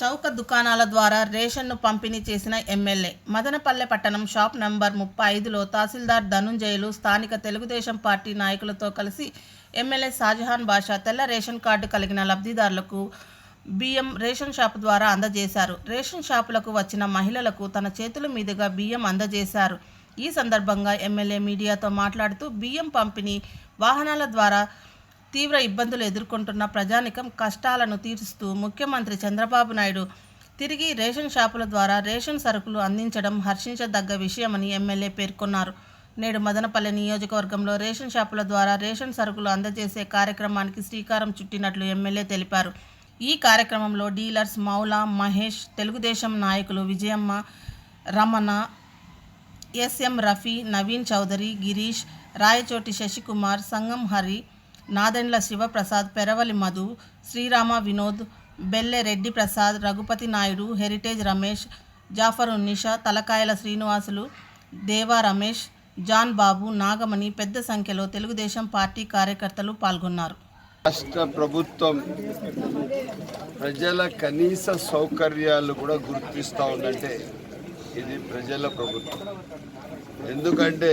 చౌక దుకాణాల ద్వారా రేషన్ను పంపిణీ చేసిన ఎమ్మెల్యే. మదనపల్లె పట్టణం షాప్ నంబర్ ముప్పై ఐదులో తహసీల్దార్ ధనుంజయులు స్థానిక తెలుగుదేశం పార్టీ నాయకులతో కలిసి ఎమ్మెల్యే షాజహాన్ బాషా తెల్ల రేషన్ కార్డు కలిగిన లబ్ధిదారులకు బియ్యం రేషన్ షాప్ ద్వారా అందజేశారు. రేషన్ షాపులకు వచ్చిన మహిళలకు తన చేతుల మీదుగా బియ్యం అందజేశారు. ఈ సందర్భంగా ఎమ్మెల్యే మీడియాతో మాట్లాడుతూ బియ్యం పంపిణీ వాహనాల ద్వారా తీవ్ర ఇబ్బందులు ఎదుర్కొంటున్న ప్రజానికం కష్టాలను తీరుస్తూ ముఖ్యమంత్రి చంద్రబాబు నాయుడు తిరిగి రేషన్ షాపుల ద్వారా రేషన్ సరుకులు అందించడం హర్షించదగ్గ విషయమని ఎమ్మెల్యే పేర్కొన్నారు. నేడు మదనపల్లె నియోజకవర్గంలో రేషన్ షాపుల ద్వారా రేషన్ సరుకులు అందజేసే కార్యక్రమానికి శ్రీకారం చుట్టినట్లు ఎమ్మెల్యే తెలిపారు. ఈ కార్యక్రమంలో డీలర్స్ మౌలా మహేష్ తెలుగుదేశం నాయకులు Vijayamma Ramana SM Rafi Naveen Chowdary Girish Rayachoti Sasikumar Sangam Hari Nadendla Sivaprasad Peravali Madhu Srirama Vinod Belle Reddy Prasad Raghupathi Naidu Heritage Ramesh Jafar Unnisa Talakayala Srinivasulu Deva Ramesh John బాబు నాగమణి పెద్ద సంఖ్యలో Telugu Desam party కార్యకర్తలు పాల్గొన్నారు. రాష్ట్ర ప్రభుత్వం ప్రజల కనీస సౌకర్యాలు కూడా గుర్తిస్తూ ఉందంటే ఇది ప్రజల ప్రభుత్వం. ఎందుకంటే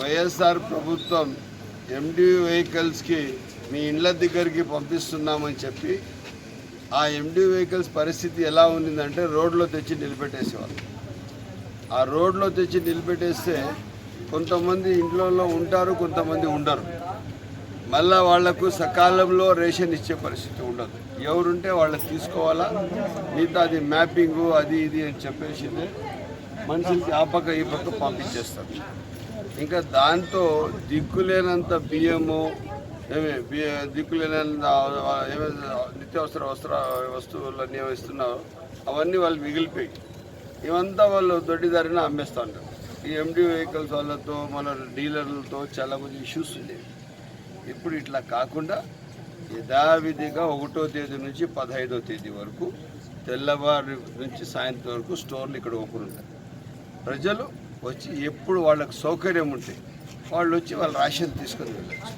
వైఎస్ఆర్ ప్రభుత్వం ఎండి వెహికల్స్కి మీ ఇండ్ల దగ్గరికి పంపిస్తున్నామని చెప్పి ఆ ఎండి వెహికల్స్ పరిస్థితి ఎలా ఉండిందంటే రోడ్లో తెచ్చి నిలబెట్టేసేవాళ్ళు. ఆ రోడ్లో తెచ్చి నిలబెట్టేస్తే కొంతమంది ఇంట్లో ఉంటారు కొంతమంది ఉండరు. మళ్ళా వాళ్ళకు సకాలంలో రేషన్ ఇచ్చే పరిస్థితి ఉండదు. ఎవరుంటే వాళ్ళకి తీసుకోవాలా? మిగతా అది మ్యాపింగ్ అది ఇది అని చెప్పేసి మనుషులకి ఆ పక్క ఈ పక్క పంపించేస్తారు. ఇంకా దాంతో దిక్కులేనంత బియ్యము ఏమి బియ్య దిక్కులేనంత నిత్యావసర వస్త్ర వస్తువులన్నీ ఏమి ఇస్తున్నారో అవన్నీ వాళ్ళు మిగిలిపోయి ఇవంతా వాళ్ళు దొడ్డిదారిన అమ్మేస్తూ ఉంటారు ఈ ఎండి వెహికల్స్ వాళ్ళతో మన డీలర్లతో చాలా మంది ఇష్యూస్ ఉండేవి. ఇప్పుడు ఇట్లా కాకుండా యథావిధిగా ఒకటో తేదీ నుంచి పదహైదో తేదీ వరకు తెల్లవారి నుంచి సాయంత్రం వరకు స్టోర్లు ఇక్కడ ఓపెన్ ఉంటాయి. ప్రజలు వచ్చి ఎప్పుడు వాళ్ళకి సౌకర్యం ఉంటే వాళ్ళు వచ్చి వాళ్ళ రేషన్ తీసుకొని వెళ్ళచ్చు.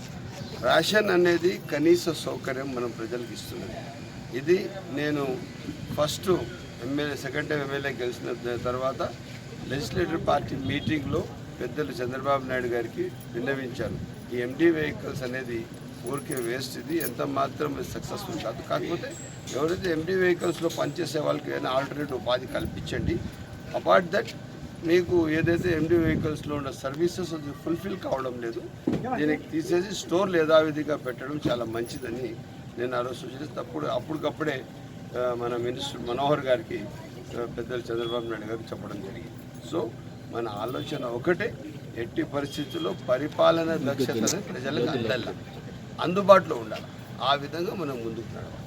రేషన్ అనేది కనీస సౌకర్యం మనం ప్రజలకు ఇస్తున్నది. ఇది నేను first MLA second time MLA గెలిచిన తర్వాత లెజిస్లేటివ్ పార్టీ మీటింగ్లో పెద్దలు చంద్రబాబు నాయుడు గారికి విన్నవించాను. ఈ ఎండి వెహికల్స్ అనేది ఊరికే వేస్ట్ ఇది. ఎంత మాత్రం సక్సెస్ఫుల్ కాదు. కాకపోతే ఎవరైతే ఎండి వెహికల్స్లో పనిచేసే వాళ్ళకి ఏదైనా ఆల్టర్నేటివ్ ఉపాధి కల్పించండి అపార్ట్ దట్ మీకు ఏదైతే ఎండి వెహికల్స్లో ఉన్న సర్వీసెస్ అది ఫుల్ఫిల్ కావడం లేదు. దీనికి తీసేసి స్టోర్లు యథావిధిగా పెట్టడం చాలా మంచిదని నేను ఆ రోజు సూచిస్తే అప్పుడు అప్పటికప్పుడే మన మినిస్టర్ మనోహర్ గారికి పెద్దలు చంద్రబాబు నాయుడు గారికి చెప్పడం జరిగింది. సో మన ఆలోచన ఒకటే ఎట్టి పరిస్థితుల్లో పరిపాలన దక్షతను ప్రజలకు అందాలి అందుబాటులో ఉండాలి. ఆ విధంగా మనం ముందుకు నడవాలి.